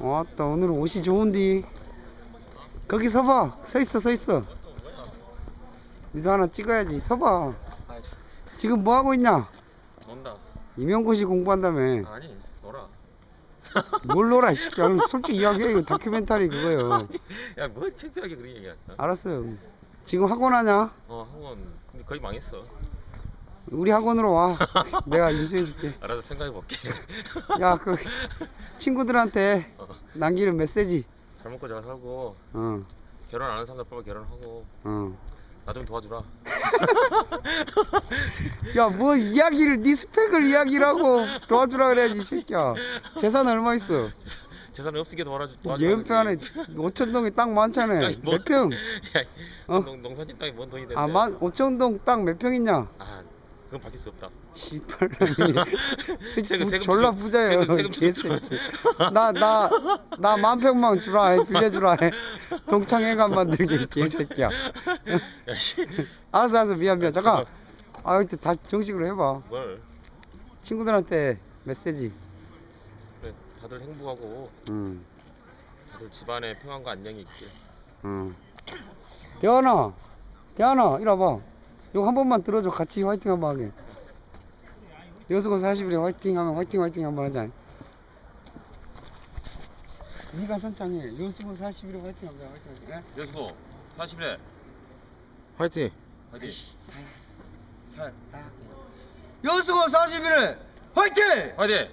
왔다. 오늘 옷이 좋은디? 거기 서봐. 서 있어 서 있어. 니도 하나 찍어야지. 서봐. 아 지금 뭐 하고 있냐? 논다. 임용고시 공부한다며. 아니 놀아. 뭘 놀아 이 새끼야. 솔직히 이야기해. 이거 다큐멘터리 그거요. 야뭐 창피하게 그런 얘기야. 알았어요. 지금 학원 하냐? 어 학원. 근데 거의 망했어. 우리 학원으로 와. 내가 인수해 줄게. 알아서 생각해 볼게. 야 그 친구들한테 어, 남기는 메시지 잘 먹고 잘 살고 어 결혼 안 하는 사람들 빨리 결혼하고 어. 나 좀 도와주라 야, 뭐 이야기를 네 스펙을 이야기라고 도와주라 그래야지, 이 새끼야. 재산 얼마 있어? 재산이 없으니까 도와주 도와주라 예은표 안에 5천동에 땅 많잖아. 땅이 뭐- 몇 평? 야, 어? 농, 농사진 땅이 뭔 돈이 되는데 아, 만 5천동 땅 몇 평 있냐? 아 그건 밝힐 수 없다. 세금, 세금 졸라 좀- 부자예요. 세금, 세금 좀 개새끼. 나, 나, 나 만 평만 주라 해. 빌려주라 해. 동창회관 만들게, 개새끼야. 야 씨 알았어, 알았어. 미안, 미안. 잠깐. 아, 이때 다 정식으로 해봐. 뭘 친구들한테 메시지. 그래 다들 행복하고 응. 다들 집안에 평안과 안녕이 있길 응. 대환아, 대환아, 이리 와봐. 이거 한 번만 들어줘. 같이 화이팅 한번 하게. 여수고 40일에 화이팅 하면 화이팅 화이팅 한번 하자. 네가 선창해. 여수고 40일에 화이팅 하자. 화이팅 하자. 여수고 40일에 화이팅. 화이팅 잘, 다. 여수고 40일에 화이팅! 화이팅